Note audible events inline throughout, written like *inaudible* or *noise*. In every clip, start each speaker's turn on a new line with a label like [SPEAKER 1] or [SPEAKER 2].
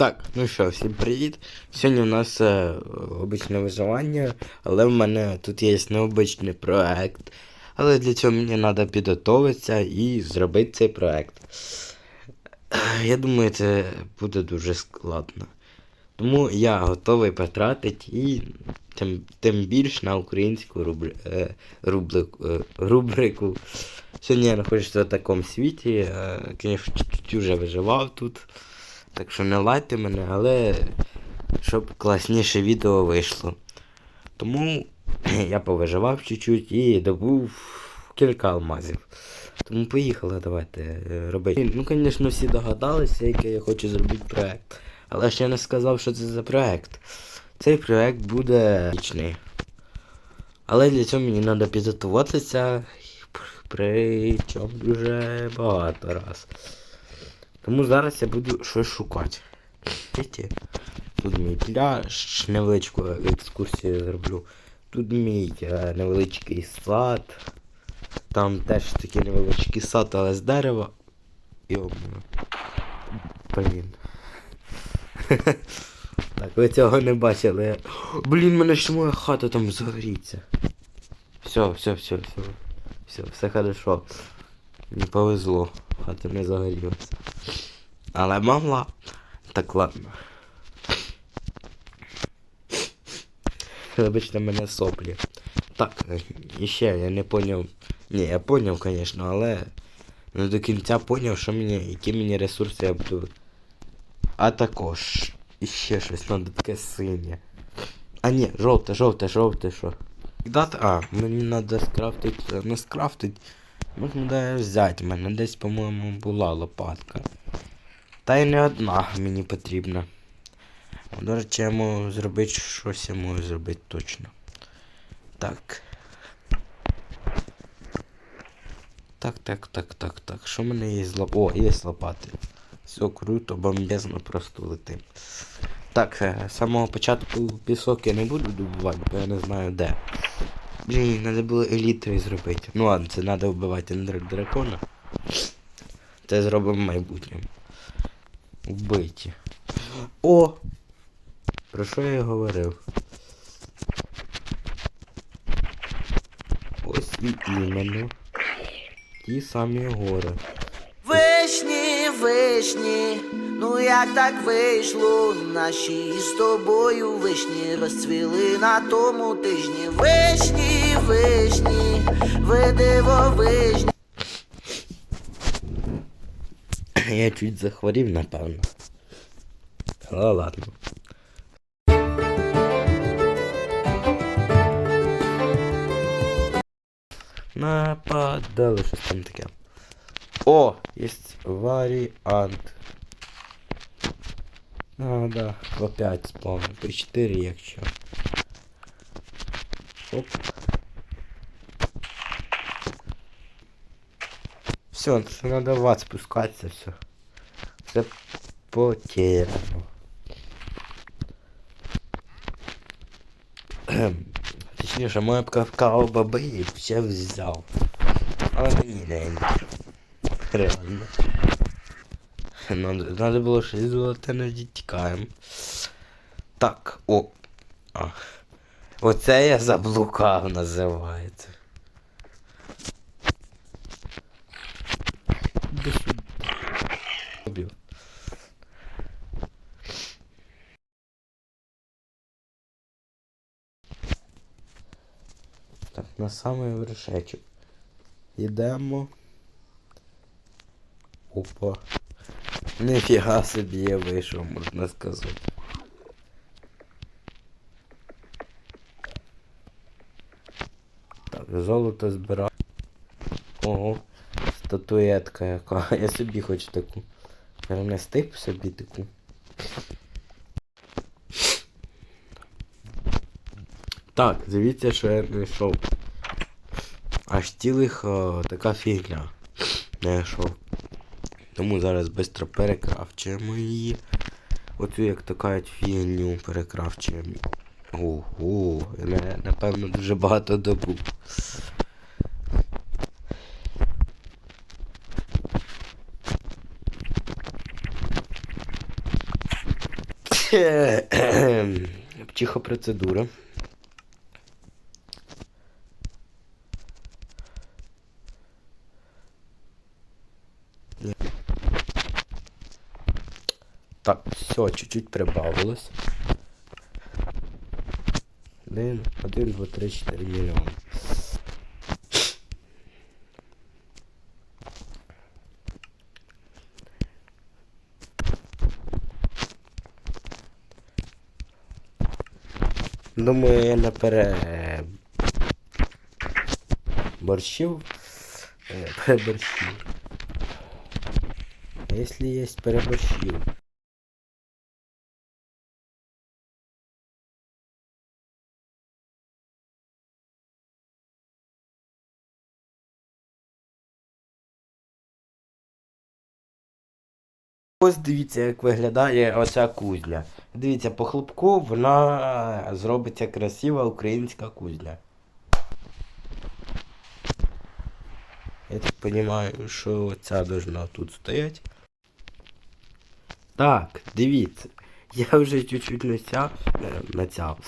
[SPEAKER 1] Так, ну що, всім привіт. Сьогодні у нас е, обичне виживання, але в мене тут є необичний проект. Але для цього мені треба підготуватися і зробити цей проект. Я думаю, це буде дуже складно. Тому я готовий потратити і тим, тим більш на українську е, е, рубрику. Сьогодні я знаходжуся в такому світі. Е, Звісно, вже виживав тут. Так що не лайте мене, але щоб класніше відео вийшло. Тому *clears throat* я повиживав чуть-чуть і добув кілька алмазів. Тому поїхали, давайте е, робити. Ну, звісно, всі догадалися, який я хочу зробити проект. Але ще не сказав, що це за проект. Цей проект буде вічний. Але для цього мені треба підготуватися. Причому дуже багато раз. Тому зараз я буду щось шукати. Тут мій пляж, невеличку екскурсію зроблю. Тут мій е, невеличкий сад. Там теж такий невеличкий сад, але з дерева. Йомно. Блін. *laughs* Так, ви цього не бачили. Блін, мене ще моя хата там загоріться. Все, все, все, все. Все, все хорошо. Не повезло. Хата не загорілася. Але могла. Так ладно. Вибачте мене соплі. Так, е, і ще я не поняв. Ні, я поняв, звісно, але не до кінця поняв, що мені, які мені ресурси я буду. А також. І ще щось, надо таке синє. А ні, жовте, жовте, жовте, що. А, мені треба скрафтити, не скрафтити. Можна де взяти, мене десь, по-моєму, була лопатка. Та й не одна мені потрібна. До речі, я можу зробити щось я можу зробити точно. Так. Так, так, так, так, так. Що в мене є з лоп... О, є лопати. Все круто, бомбезно просто летим. Так, е, з самого початку пісок я не буду добувати, бо я не знаю де. Блін, треба було елітрою зробити. Ну ладно, це треба вбивати дракона. Це зробимо в майбутньому. Вбиті. О! Про що я говорив? Ось і іменно. Ті самі гори.
[SPEAKER 2] Вишні, ну як так вийшло, наші з тобою вишні розцвіли на тому тижні. Вишні, вишні, ви дивовижні. *coughs*
[SPEAKER 1] Я чуть захворів, напевно. Але ладно. Нападали щось там таке. О, є варіант. А, да, по 5 спавн, по 4 якщо. Оп. Все, це надо в ад спускатися, все. Це потеряно. Кхем. Точніше, моя б кавкав баби і все взяв. Але мені не інтересно. Реально. Надо, надо було щось золоте не тікаємо. Так, о. А. Оце я заблукав називається. Так, на самий вершечок. Йдемо. Опа. Нифіга собі я вийшов, можна сказати. Так, золото збираю. Ого, статуетка яка. Я собі хочу таку. Перенести б собі таку. Так, дивіться, що я знайшов. Аж цілих о, така фігня. Знайшов. Тому зараз швидко перекрафчуємо її. Оцю як така фігню перекрафчуємо. Ого, напевно дуже багато добув. Пчихопроцедура. Ні. Так, все, чуть-чуть прибавилось. Один, один, два, три, чотири мільйони. Думаю, я не пере... борщів. Е, Переборщив. А если есть переборщив? Ось дивіться, як виглядає оця кузня. Дивіться, по хлопку вона е, зробиться красива українська кузня. Я так розумію, що ця должна тут стоять. Так, дивіться. Я вже чуть-чуть начав, начав,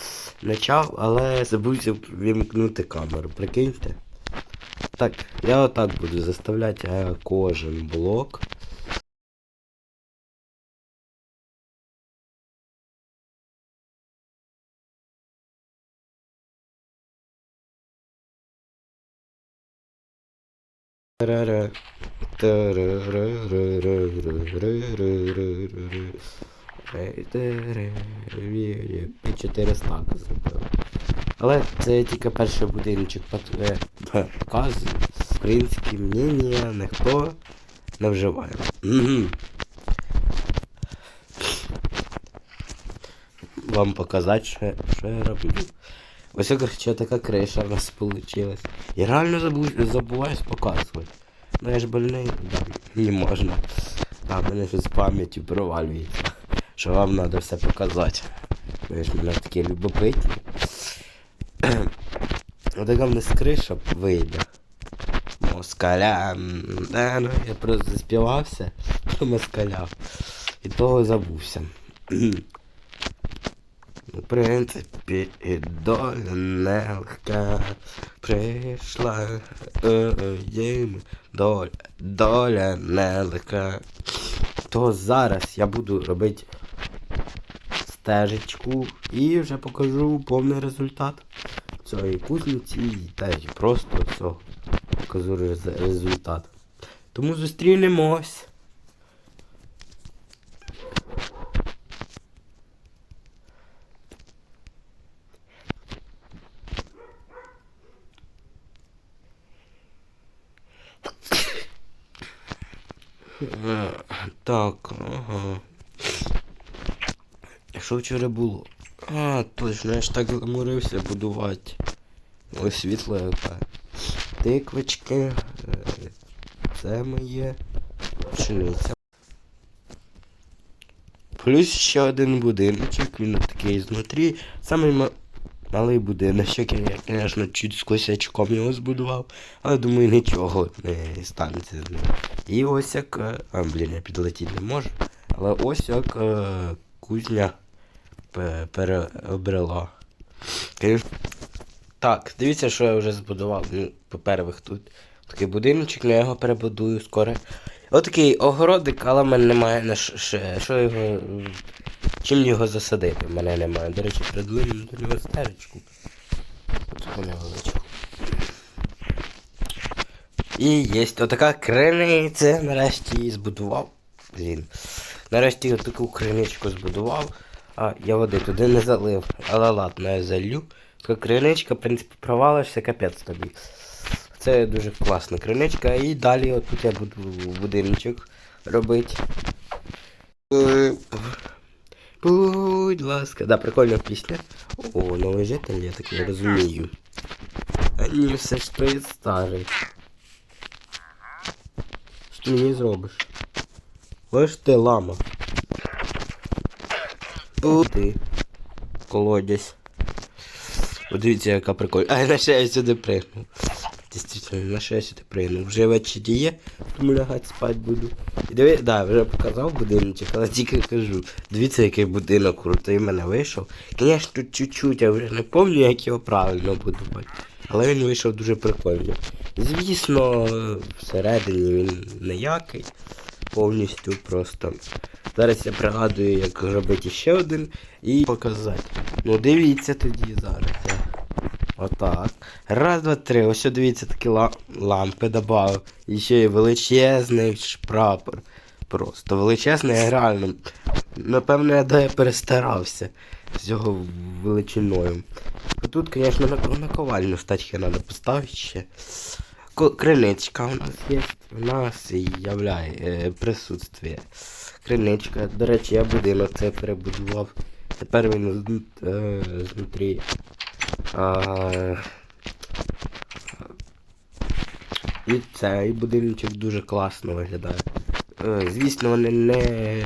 [SPEAKER 1] начав, але забувся вімкнути камеру, прикиньте. Так, я отак буду заставляти е, кожен блок. Тарара. І 4 стаки зробив. Але це тільки перший будиночок пот- п- показує. Українські мнення ніхто не вживає. Вам показати, що я роблю. Ось короче, така криша у нас вийшла. Я реально забув, забуваюсь показувати. Ну я ж больний, да, не можна. А мене щось з пам'яттю провалюється. Що вам треба все показати. Ви ж мене такі любопитні. *clears throat* Отака в нас криша вийде. Москаля. Да, ну, я просто заспівався *laughs* москаля. І того забувся. *clears throat* Принципі, і доля нелегка прийшла е, їм доля, доля нелегка. То зараз я буду робити стежечку і вже покажу повний результат цієї кузниці і й просто цього покажу результат. Тому зустрінемось. Так, ага. Що вчора було? А, точно, я ж так замурився будувати. Ось світло яке. Тиквочки. е, Це моє. Пшениця. Плюс ще один будиночок, він такий знутрі. Самий малий будиночок, я, звісно, чуть з косячком його збудував, але думаю, нічого не станеться з ним. І ось як. е, А, блін, я підлетіти не можу. Але ось як е, кузня пе- переобрела. Так, дивіться, що я вже збудував. Ну, по-перше, тут такий будиночок, я його перебудую скоро. Отакий огородик, але в мене немає на. Що його. Чим його засадити? Мене немає. До речі, придвину до нього невеличку. І є отака криниця, нарешті її збудував. Блін. Нарешті таку криничку збудував, а я води туди не залив. Але ладно, я залью. Така криничка, в принципі, провалишся, капець тобі. Це дуже класна криничка. І далі отут я буду будиночок робити. Будь ласка. Да, прикольна пісня. О, новий житель, я так не розумію. Ні, все ж той старий. Що ти мені зробиш? Ось ти лама. О, ти. Колодязь. От дивіться, яка прикольна. А на ще я сюди пригнув. Дійсно, на що я сюди прийду. Вже вечір є, тому лягати спати буду. І диви, да, вже показав будиночок, але тільки кажу. Дивіться, який будинок крутий в мене вийшов. Звісно, тут чуть-чуть, я вже не пам'ятаю, як його правильно будувати. Але він вийшов дуже прикольно. Звісно, всередині він ніякий. Повністю просто. Зараз я пригадую, як робити ще один і показати. Ну дивіться тоді зараз. Отак. Раз, два, три. Ось дивіться такі лампи додав. І ще є величезний прапор. Просто величезний, реально. Напевно, я де перестарався з його величиною. А тут, звісно, на, наковальню стачки треба поставити ще. Криничка у нас є. У нас являє е, присутствие. Криничка. До речі, я будинок це перебудував. Тепер він е, знутрі. І цей будиночок дуже класно виглядає. Е, Звісно, вони не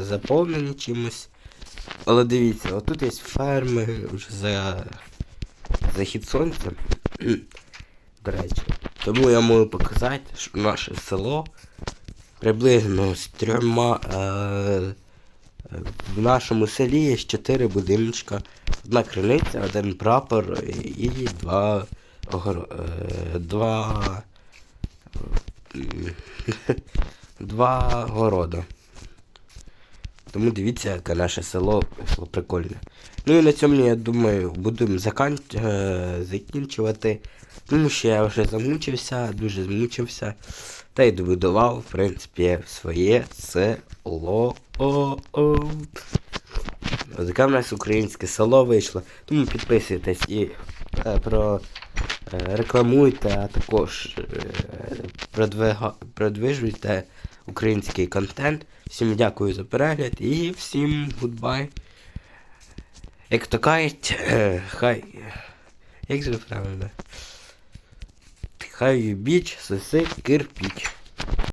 [SPEAKER 1] заповнені чимось. Але дивіться, отут є ферми вже за захід сонця. *clears throat* До речі. Тому я можу показати, що наше село приблизно з трьома. Е, в нашому селі є чотири будиночка. Одна криниця, один прапор і два огоро... е, два. *laughs* два города. Тому дивіться, яке наше село вийшло прикольне. Ну і на цьому, я думаю, будемо закан... е, закінчувати. Тому що я вже замучився, дуже змучився. Та й добудував, в принципі, своє село. Ось таке в нас українське село вийшло. Тому підписуйтесь і е, про е, рекламуйте, а також е, продвижуйте український контент. Всім дякую за перегляд і всім гудбай. Як то кажуть, е, хай. Як же правильно? Хай біч, соси, кирпіч.